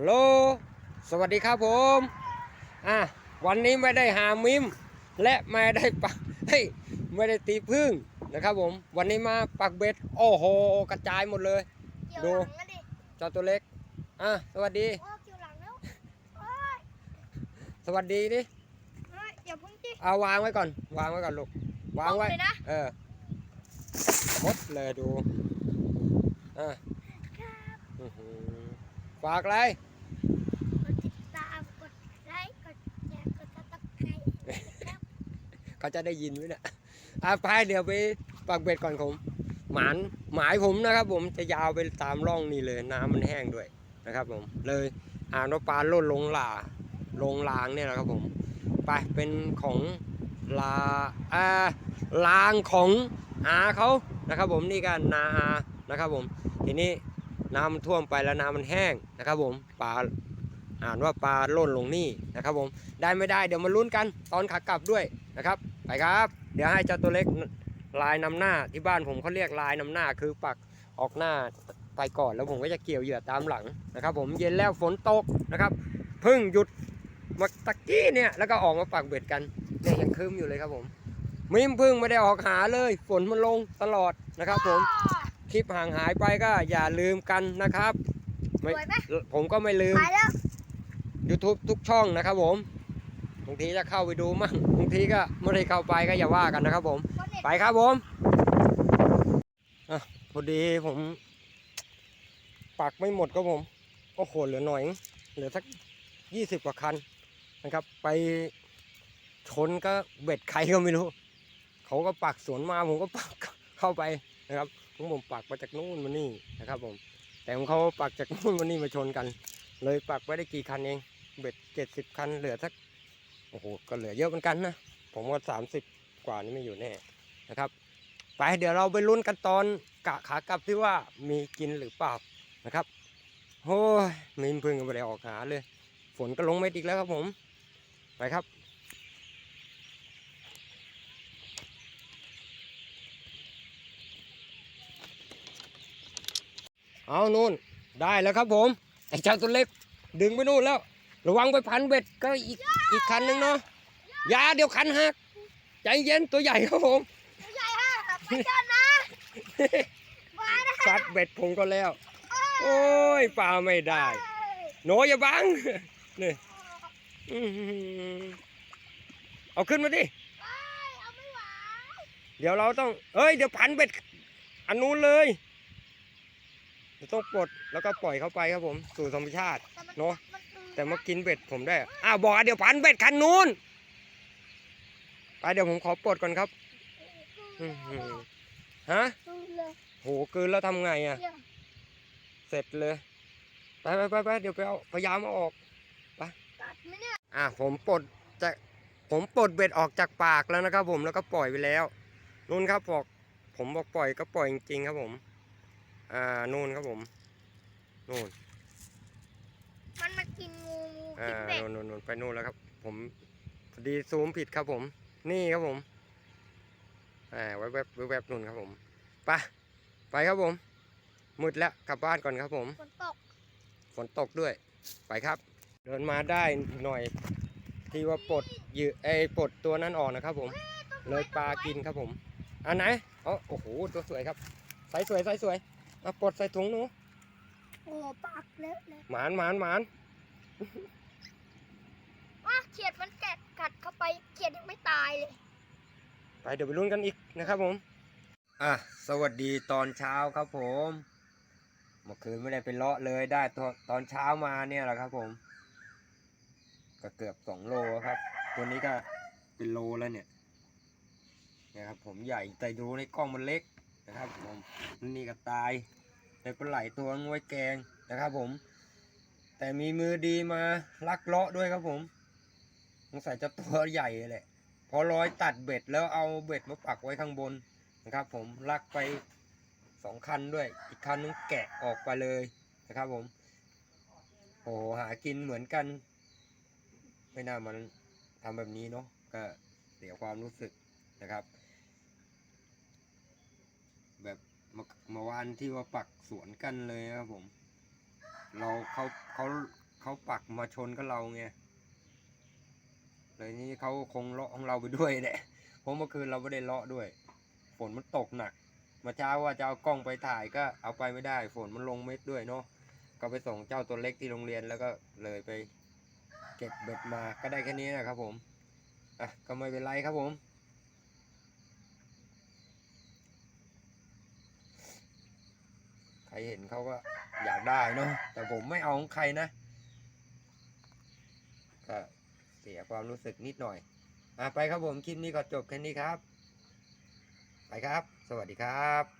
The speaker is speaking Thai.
ฮัลโหล สวัสดีครับผม อะ วันนี้ไม่ได้หามิม และไม่ได้ปักเฮ้ยไม่ได้ตีพึ่งนะครับผม วันนี้มาปักเบ็ด โอ้โห กระจายหมดเลยเกี่ยวดูหลังนะดิเจ้าตัวเล็ก อะ สวัสดีโอ้เกี่ยวหลังแล้วโอ้ยสวัสดีดิเฮ้ยอย่าเพุ่งดิเอาวางไว้ก่อน วางไว้ก่อนลูก วางไว้เลยนะเออหมดเลยดู อะอื้อหือฝากอะไร กดติดตามกดไลค์กดแชร์กดซับสไครต์ เขาจะได้ยินไหมเนี่ยอะไปเดี๋ยวไปปักเบ็ดก่อนผมหมานหมายผมนะครับ ผมจะยาวไปตามร่องนี่เลย น้ำมันแห้งด้วยนะครับ ผม เลยอ่านว่าปลาโลดลงหลาลงลางเนี่ยนะครับผมไปเป็นของลาอ่าลางของอาเขานะครับ ผมนี่ก็นาอานะครับ ผมทีนี้น้ำมันท่วมไปแล้วน้ำมันแห้งนะครับ ผมปลาอ่านว่าปลาล่นลงนี่นะครับ ผมได้ไม่ได้เดี๋ยวมาลุ้นกันตอนขากลับด้วยนะครับ ไปครับ เดี๋ยวให้เจ้าตัวเล็กลายนำหน้าที่บ้านผมเขาเรียกลายนำหน้าคือปักออกหน้าไปก่อนแล้วผมก็จะเกี่ยวเหยื่อตามหลังนะครับ ผมเย็นแล้วฝนตกนะครับเพิ่งหยุดมาตะกี้เนี่ยแล้วก็ออกมาปักเบ็ดกันเนี่ยยังคืมอยู่เลยครับผมมิมเพึ่งไม่ได้ออกหาเลย ฝนมันลงตลอดนะครับ ผมคลิปห่างหายไปก็อย่าลืมกันนะครับไม่สวยไหมผมก็ไม่ลืมไปแล้ว YouTube ทุกช่องนะครับผมบางทีจะเข้าไปดูมั่งบางทีก็ไม่ได้เข้าไปก็อย่าว่ากันนะครับผมคนเด็กไปครับผมอะพอดีผม ปักไม่หมดครับผมโอ้โหเหลือหน่อย เหลือสักยี่สิบกว่าคันนะครับ ไปชนก็เบ็ดใครก็ไม่รู้ เขาก็ปักสวนมาผมก็ปักเข้าไปนะครับของผมปักมาจากนู่นมานี่นะครับ ผม แต่ของเขาปักจากนู่นมานี่มาชนกัน เลยปักไว้ได้กี่คันเอง เบ็ดเจ็ดสิบคันเหลือสัก โอ้โหก็เหลือเยอะเหมือนกันนะ ผมว่าสามสิบกว่านี่ไม่อยู่แน่นะครับ ไปเดี๋ยวเราไปลุ้นกันตอนกะขากลับที่ว่ามีกินหรือเปล่านะครับโอ้ยมีพึ่งก็ไม่ได้ออกหาเลย ฝนก็ลงเม็ดอีกแล้วครับผม ไปครับเอานู่นได้แล้วครับผมไอ้เจ้าตัวเล็ก ดึงไปนู่นแล้ว ระวังไปพันเบ็ดก็อีกอีกคันนึงเนาะอยาเดี๋ยวคันหักใจเย็นตัวใหญ่ครับผมใหญ่ฮะไปกันนะมานะซัดเบ็ดผมก็แล้ว โอ้ยปลาไม่ได้โหนอย่าบังนี่อื้อหือเอาขึ้นมาดิเอาไม่ไหวเดี๋ยวเราต้องเอ้ยเดี๋ยวพันเบ็ดอันนู้นเลยเราต้องปลดแล้วก็ปล่อยเข้าไปครับผม สู่ธรรมชาติแต่มันเนอะมันอื แต่มากินเบ็ดผมได้อ้าวบอกว่าเดี๋ยวพันเบ็ดคันนู้นไปเดี๋ยวผมขอปลดก่อนครับอื้อหือฮะอืมเลยโหเกินแล้วทำไงอะเยี่ยมเสร็จเลย ไปไปไปไปเดี๋ยวไปเอาพยายามเอาออกกัดไหมเนี่ยอะผมปลดจากผมปลดเบ็ดออกจากปากแล้วนะครับ ผมแล้วก็ปล่อยไปแล้วนู่นครับบอกผมบอกปล่อยก็ปล่อยจริงๆครับผม อ่านู่นครับผมนู่นมันมากินงูงู อ่ากินเด็กนู่นนู่นนู่นไปนู่นแล้วครับ ผมพอดีซูมผิดครับผม นี่ครับผมอ่าแวบแวบแวบแวบนู่นครับผมไปไปครับผมมืดแล้วกลับบ้านก่อนครับผมฝนตกฝนตกด้วย ไปครับ เดินมาได้หน่อย ที่ว่าปลดเหยืไอ้ยปลดตัวนั้นออกนะครับ ผม เลยปลากินครับผมอันไหนอ๋อโอ้โหตัวสวยครับใส่สวยใส่สวยเอาปลดใส่ถุงหนูโอ้ปากเลอะเลยหมานหมานหมาน ว้าเขียดมันแกะกัดเข้าไปเขียดยังไม่ตายเลย ไปเดี๋ยวไปลุ้นกันอีกนะครับผม อะ สวัสดีตอนเช้าครับผมเมื่อคืนไม่ได้ไปเลาะเลยได้ตอนตอนเช้ามาเนี่ยแหละครับผม ก็เกือบสองโลครับ ตัวนี้ก็เป็นโลแล้วเนี่ยนี่ยครับผมใหญ่แต่ดูในกล้องมันเล็กนะครับผมนี่ก็ตายในปลาไหลตัวงว้แกงนะครับผม แต่มีมือดีมาลักเลาะด้วยครับผม สงสัยจะตัวใหญ่เลยแหละ พอร้อยตัดเบ็ดแล้วเอาเบ็ดมาปักไว้ข้างบนนะครับ ผมลักไปสองคันด้วย อีกคันนึงแกะออกไปเลยนะครับ ผมโอ้หากินเหมือนกัน ไม่น่ามันทำแบบนี้เนาะก็เสียความรู้สึกนะครับ แบบเมื่อเมื่อวานที่ว่าปักสวนกันเลยนะครับผม เราเขาเขาเขาปักมาชนกับเราไง เลยนี่เขาคงเลาะของเราไปด้วยแหละเพราะเมื่อคืนเราไม่ได้เลาะด้วย ฝนมันตกหนักมาเช้าว่าจะเอากล้องไปถ่ายก็เอาไปไม่ได้ ฝนมันลงเม็ดด้วยเนาะก็ไปส่งเจ้าตัวเล็กที่โรงเรียนแล้วก็เลยไป เก็บเบ็ดมาก็ได้แค่นี้นะครับผมอะก็ไม่เป็นไรครับผมใครเห็นเขาก็อยากได้เนาะแต่ผมไม่เอาของใครนะ ก็เสียความรู้สึกนิดหน่อยอไปครับผมคลิปนี้ก็จบแค่นี้ครับ ไปครับ สวัสดีครับ